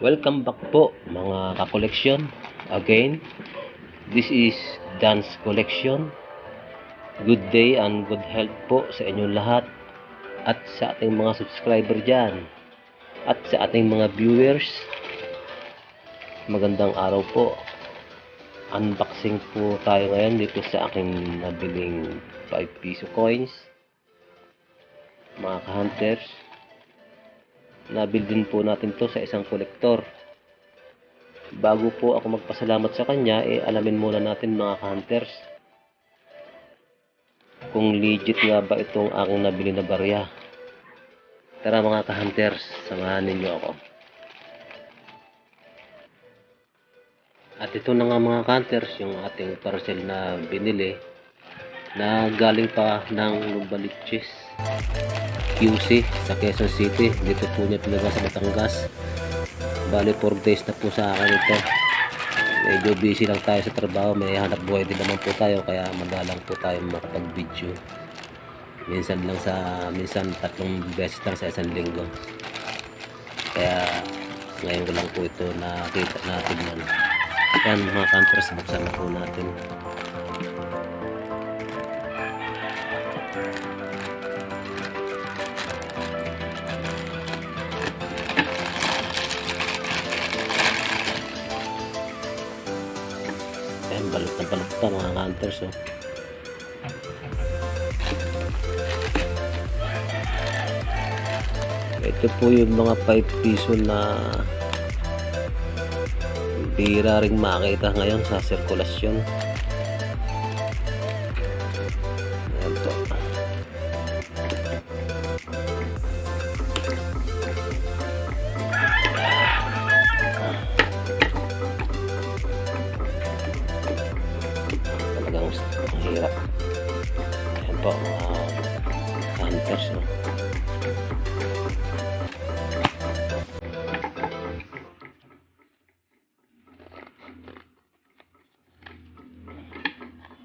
Welcome back po mga kakoleksyon. Again, this is Dance Collection. Good day and good health po sa inyong lahat at sa ating mga subscriber dyan at sa ating mga viewers. Magandang araw po. Unboxing po tayo ngayon dito sa aking nabiling 5 piso coins. Mga ka-hunters. Nabil din po natin to sa isang kolektor. Bago po ako magpasalamat sa kanya, eh alamin muna natin mga hunters kung legit nga ba itong aking nabili na barya. Tara mga ka-hunters, samahan ninyo ako. At ito na nga mga hunters, yung ating parcel na binili na galing pa ng Lubaliches. QC sa Quezon City. Dito po niya pinagawa sa Batangas. Bali 4 days na po sa akin ito. Medyo busy lang tayo sa trabaho. May hanap buhay din naman po tayo. Kaya madalang po tayo makapag-video. Minsan lang sa, minsan tatlong beses lang sa isang linggo. Kaya ngayon ko lang po ito nakita natin yan. Yan mga campers, buksan na po natin. Pa mga hunters oh. Ito po yung mga 5 piso na bira ring makita ngayon sa sirkulasyon. Hirap. Ayan po mga hunters. Oh.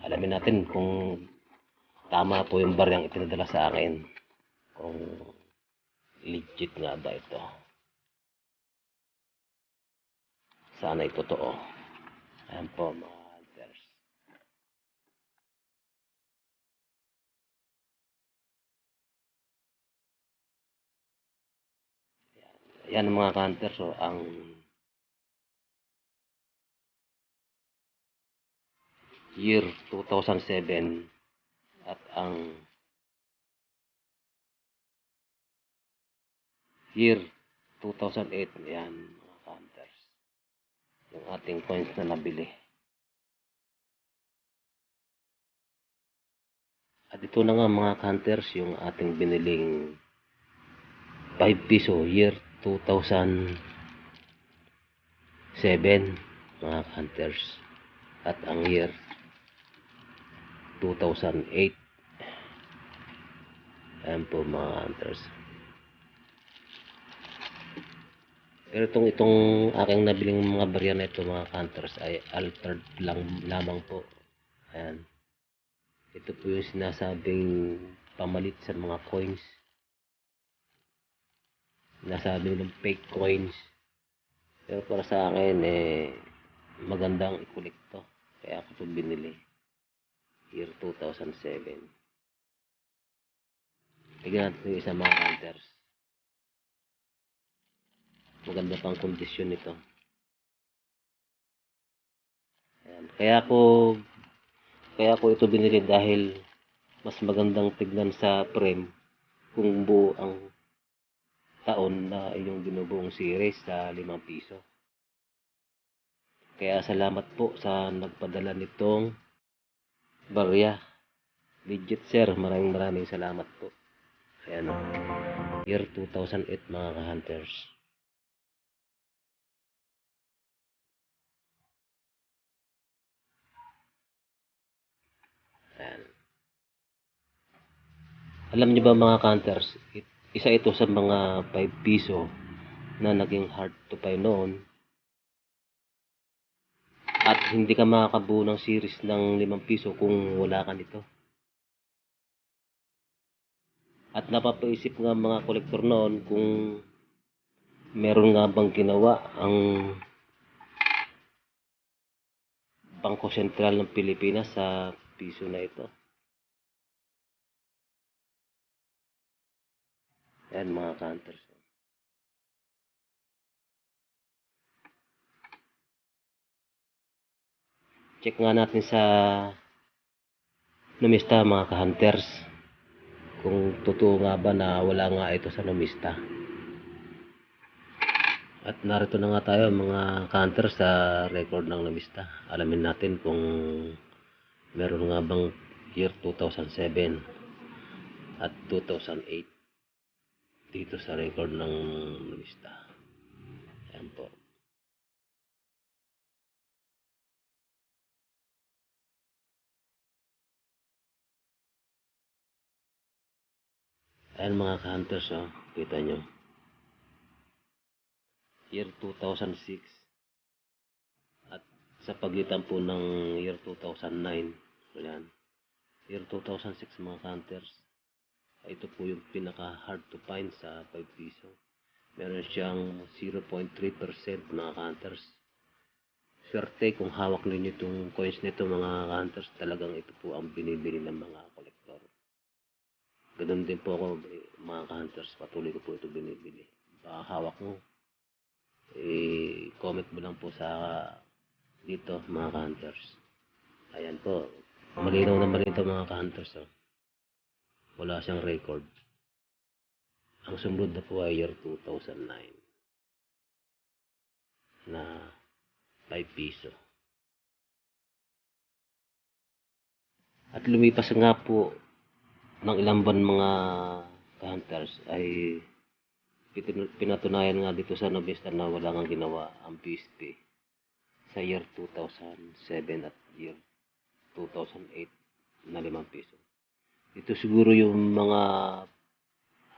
alamin natin kung tama po yung baryang ipinadala sa akin. Kung legit nga ba ito. Sana'y totoo. Ayan po mga Yan mga hunters. So, ang year 2007 at ang year 2008 yan mga counters yung ating coins na nabili at ito na nga mga counters yung ating biniling 5 piso year 2007 mga counters at ang year 2008 ayan po mga hunters. Pero itong itong aking nabiling mga barya na ito mga hunters ay altered lang lamang po. Ayan. Ito po yung sinasabing pamalit sa mga coins sinasabi ng fake coins. Pero para sa akin eh magandang ikulik to kaya ako ito binili. Year 2007 tignan natin yung isang mga counters maganda pang kondisyon nito. Ayan. kaya ako kaya ako ito binili dahil mas magandang tignan sa frame kung buo ang taon na inyong binubuong series sa 5 piso kaya salamat po sa nagpadala nitong barya. Legit sir, maraming maraming salamat po. Ayan o. Year 2008 mga ka-hunters. Ayan. Alam niyo ba mga hunters, it- isa ito sa mga 5 piso na naging hard to find noon at hindi ka makakabuo ng series ng 5 piso kung wala ka nito. At napapaisip nga mga kolektor noon kung meron nga bang ginawa ang Bangko Sentral ng Pilipinas sa piso na ito? Yan mga counters. Check nga natin sa numista mga ka-hunters kung totoo nga ba na wala nga ito sa numista. At narito na nga tayo mga ka-hunters sa record ng numista. Alamin natin kung meron nga bang year 2007 at 2008 dito sa record ng numista. Ayan po. Ayan mga ka-hunters, oh. Kita nyo. Year 2006. At sa pagitan po ng year 2009. Ayan. Year 2006 mga ka-hunters. Ito po yung pinaka hard to find sa 5 piso. Meron siyang 0.3% mga ka-hunters. Swerte kung hawak ninyo itong coins nito mga ka-hunters. Talagang ito po ang binibili ng mga kolektor. Ganun din po ako, eh, mga ka-hunters, patuloy ko po ito binibili. Baka hawak mo, eh, comment mo lang po sa dito, mga ka-hunters. Ayan po, malinaw naman ito mga ka-hunters. Oh. Wala siyang record. Ang sumunod na po ay year 2009 na 5 piso. At lumipas nga po ng ilang buwan mga hunters ay pinatunayan nga dito sa Nobista na wala nga ginawa ang PSP sa year 2007 at year 2008 na 5 piso. Ito siguro yung mga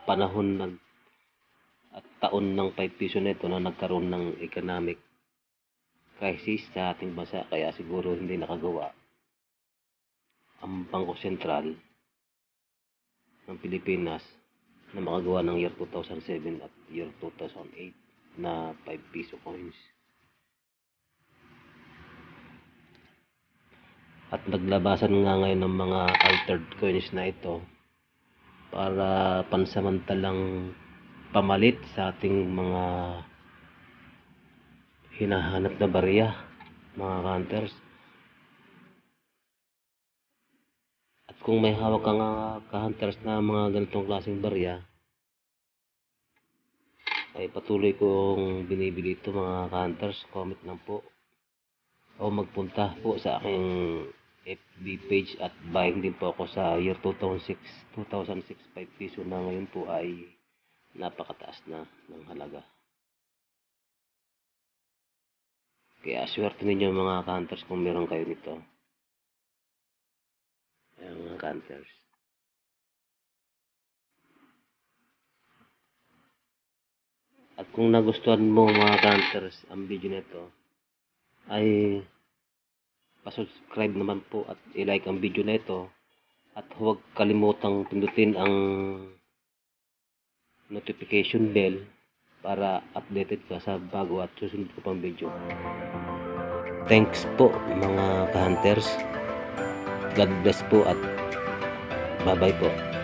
panahon ng at taon ng 5 piso na ito na nagkaroon ng economic crisis sa ating bansa kaya siguro hindi nakagawa ang Bangko Sentral ng Pilipinas na makagawa ng year 2007 at year 2008 na 5 piso coins. At naglabasan nga ngayon ng mga altered coins na ito para pansamantalang pamalit sa ating mga hinahanap na barya, mga counters. At kung may hawak ka nga ka-hunters na mga ganitong klaseng barya, ay patuloy kong binibili ito mga ka-hunters. Comment lang po. O magpunta po sa aking FB page at buying din po ako sa year 2006. 2006 5 piso na ngayon po ay napakataas na ng halaga. Kaya swerte ninyo mga ka-hunters kung meron kayo nito. Ayan mga cancers. At kung nagustuhan mo mga cancers ang video nito, ay pasubscribe naman po at i-like ang video na ito at huwag kalimutang pindutin ang notification bell para updated ka sa bago at susunod ko pang video. Thanks po mga ka-hunters. God bless po at bye-bye po.